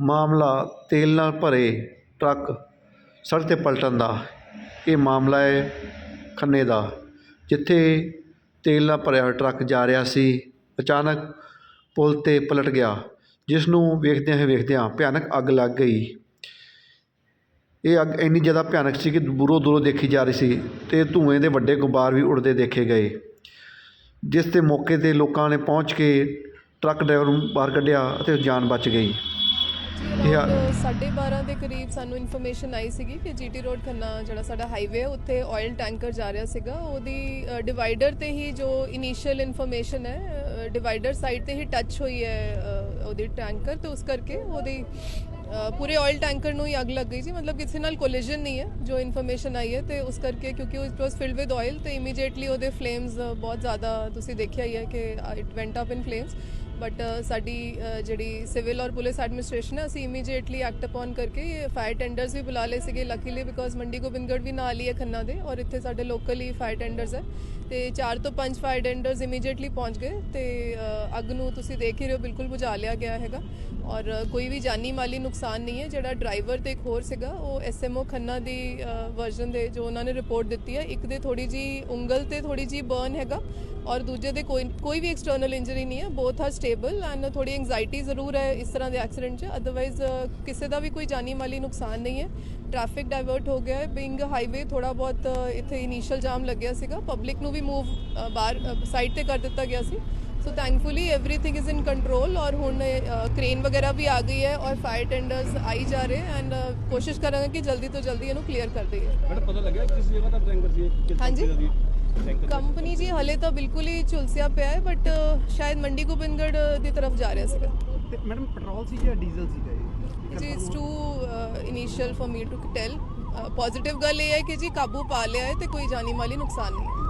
ਮਾਮਲਾ ਤੇਲ ਨਾਲ ਭਰੇ ਟਰੱਕ ਸੜਕ 'ਤੇ ਪਲਟਣ ਦਾ। ਇਹ ਮਾਮਲਾ ਹੈ ਖੰਨੇ ਦਾ, ਜਿੱਥੇ ਤੇਲ ਨਾਲ ਭਰਿਆ ਹੋਇਆ ਟਰੱਕ ਜਾ ਰਿਹਾ ਸੀ। ਅਚਾਨਕ ਪੁਲ 'ਤੇ ਪਲਟ ਗਿਆ ਜਿਸ ਨੂੰ ਵੇਖਦਿਆਂ ਹੀ ਵੇਖਦਿਆਂ ਭਿਆਨਕ ਅੱਗ ਲੱਗ ਗਈ। ਇਹ ਅੱਗ ਇੰਨੀ ਜ਼ਿਆਦਾ ਭਿਆਨਕ ਸੀ ਕਿ ਦੂਰੋਂ ਦੂਰੋਂ ਦੇਖੀ ਜਾ ਰਹੀ ਸੀ ਅਤੇ ਧੂੰਏਂ ਦੇ ਵੱਡੇ ਗੁਬਾਰ ਵੀ ਉੱਡਦੇ ਦੇਖੇ ਗਏ, ਜਿਸ 'ਤੇ ਮੌਕੇ 'ਤੇ ਲੋਕਾਂ ਨੇ ਪਹੁੰਚ ਕੇ ਟਰੱਕ ਡਰਾਈਵਰ ਨੂੰ ਬਾਹਰ ਕੱਢਿਆ ਅਤੇ ਜਾਨ ਬਚ ਗਈ। ਇਹ ਆ- ਸਾਢੇ 12 ਦੇ ਕਰੀਬ ਸਾਨੂੰ ਇਨਫੋਰਮੇਸ਼ਨ ਆਈ ਸੀਗੀ ਕਿ ਜੀਟੀ ਰੋਡ ਖੰਨਾ ਜਿਹੜਾ ਸਾਡਾ ਹਾਈਵੇ ਹੈ ਉੱਥੇ ਆਇਲ ਟੈਂਕਰ ਜਾ ਰਿਹਾ ਸੀਗਾ। ਉਹਦੀ ਡਿਵਾਈਡਰ ਤੇ ਹੀ ਜੋ ਇਨੀਸ਼ੀਅਲ ਇਨਫੋਰਮੇਸ਼ਨ ਹੈ ਡਿਵਾਈਡਰ ਸਾਈਡ ਤੇ ਹੀ ਟੱਚ ਹੋਈ ਹੈ ਅ, ਉਹਦੀ ਟੈਂਕਰ ਤੇ ਉਸ ਕਰਕੇ ਉਹਦੀ ਪੂਰੇ ਆਇਲ ਟੈਂਕਰ ਨੂੰ ਹੀ ਅੱਗ ਲੱਗ ਗਈ ਸੀ। ਮਤਲਬ ਕਿਸੇ ਨਾਲ ਕੋਲੀਜਨ ਨਹੀਂ ਹੈ, ਜੋ ਇਨਫੋਰਮੇਸ਼ਨ ਆਈ ਹੈ ਤੇ ਉਸ ਕਰਕੇ ਕਿਉਂਕਿ ਉਹ it was filled with oil ਤੇ ਇਮੀਡੀਏਟਲੀ ਉਹਦੇ ਫਲੇਮਸ ਬਹੁਤ ਜ਼ਿਆਦਾ ਤੁਸੀਂ ਦੇਖਿਆ ਹੀ ਹੈ ਕਿ it went up in flames but ਸਾਡੀ ਜਿਹੜੀ ਸਿਵਲ ਔਰ ਪੁਲਿਸ ਐਡਮਿਨਿਸਟ੍ਰੇਸ਼ਨ ਹੈ, ਅਸੀਂ ਇਮੀਡੀਏਟਲੀ ਐਕਟ ਅਪਨ ਕਰਕੇ ਇਹ ਫਾਇਰ ਟੈਂਡਰਸ ਵੀ ਬੁਲਾ ਲਏ ਸੀਗੇ ਲੱਕੀਲੀ ਬਿਕੋਜ਼ ਮੰਡੀ ਗੋਬਿੰਦਗੜ੍ਹ ਵੀ ਨਾਲ ਹੀ ਹੈ ਖੰਨਾ ਦੇ ਔਰ ਇੱਥੇ ਸਾਡੇ ਲੋਕਲ ਹੀ ਫਾਇਰ ਟੈਂਡਰਸ ਹੈ। ਤੇ 4 ਤੋਂ 5 ਫਾਇਰ ਟੈਂਡਰਸ ਇਮੀਡੀਏਟਲੀ ਪਹੁੰਚ ਗਏ ਤੇ ਅੱਗ ਨੂੰ ਤੁਸੀਂ ਦੇਖ ਹੀ ਰਹੇ ਹੋ, ਬਿਲਕੁਲ ਬੁਝਾ ਲਿਆ ਗਿਆ ਹੈਗਾ। ਔਰ ਕੋਈ ਵੀ ਜਾਨੀ ਮਾਲੀ ਨੁਕਸਾਨ ਨੁਕਸਾਨ ਨਹੀਂ ਹੈ। ਜਿਹੜਾ ਡਰਾਈਵਰ ਤੇ ਇੱਕ ਹੋਰ ਸੀਗਾ, ਉਹ ਐਸਐਮਓ ਖੰਨਾ ਦੀ ਵਰਜ਼ਨ ਦੇ ਜੋ ਉਹਨਾਂ ਨੇ ਰਿਪੋਰਟ ਦਿੱਤੀ ਹੈ, ਇੱਕ ਦੇ ਥੋੜੀ ਜੀ ਉਂਗਲ ਤੇ ਥੋੜੀ ਜੀ ਬਰਨ ਹੈਗਾ ਔਰ ਦੂਜੇ ਦੇ ਕੋਈ ਕੋਈ ਵੀ ਐਕਸਟਰਨਲ ਇੰਜਰੀ ਨਹੀਂ ਹੈ ਬੋਥ ਆਰ ਸਟੇਬਲ ਐਂਡ ਥੋੜੀ ਐਂਗਜ਼ਾਈਟੀ ਜ਼ਰੂਰ ਹੈ ਇਸ ਤਰ੍ਹਾਂ ਦੇ ਐਕਸੀਡੈਂਟ 'ਚ। ਅਦਰਵਾਈਜ਼ ਕਿਸੇ ਦਾ ਵੀ ਕੋਈ ਜਾਨੀ ਮਾਲੀ ਨੁਕਸਾਨ ਨਹੀਂ ਹੈ। ਟ੍ਰੈਫਿਕ ਡਾਇਵਰਟ ਹੋ ਗਿਆ ਹੈ। ਬਿੰਗ ਹਾਈਵੇ ਥੋੜਾ ਬਹੁਤ ਇੱਥੇ ਇਨੀਸ਼ੀਅਲ ਜਾਮ ਲੱਗਿਆ ਸੀਗਾ। ਪਬਲਿਕ ਨੂੰ ਵੀ ਮੂਵ ਬਾਹਰ ਸਾਈਡ ਤੇ ਕਰ ਦਿੱਤਾ ਗਿਆ ਸੀ। So thankfully everything is in control ਔਰ ਹੁਣ ਕ੍ਰੇਨ ਵਗੈਰਾ ਵੀ ਆ ਗਈ ਹੈ ਔਰ ਫਾਇਰ ਟੈਂਡਰਸ ਆਈ ਜਾ ਰਹੇ ਐਂਡ ਕੋਸ਼ਿਸ਼ ਕਰਾਂਗੇ ਕਿ ਜਲਦੀ ਤੋਂ ਜਲਦੀ ਇਹਨੂੰ ਕਲੀਅਰ ਕਰ ਦਈਏ ਮੈਡਮ ਪਤਾ ਲੱਗਿਆ ਕਿਸ ਜਗ੍ਹਾ ਦਾ ਟੈਂਕਰ ਸੀ ਹਾਂਜੀ ਕੰਪਨੀ ਜੀ ਹਲੇ ਤਾਂ ਬਿਲਕੁਲ ਹੀ ਝੁਲਸਿਆ ਪਿਆ ਹੈ ਬਟ ਸ਼ਾਇਦ ਮੰਡੀ ਗੋਬਿੰਦਗੜ੍ਹ ਦੀ ਤਰਫ ਜਾ ਰਿਹਾ ਸੀਗਾ ਮੈਡਮ ਪੈਟਰੋਲ ਸੀ ਜਾਂ ਡੀਜ਼ਲ ਸੀਗਾ ਇਹ ਜੀ it's too initial for me to tell positive ਗੱਲ ਇਹ ਹੈ ਕਿ ਜੀ ਕਾਬੂ ਪਾ ਲਿਆ ਹੈ ਤੇ ਕੋਈ ਜਾਨੀ ਮਾਲੀ ਨੁਕਸਾਨ ਨਹੀਂ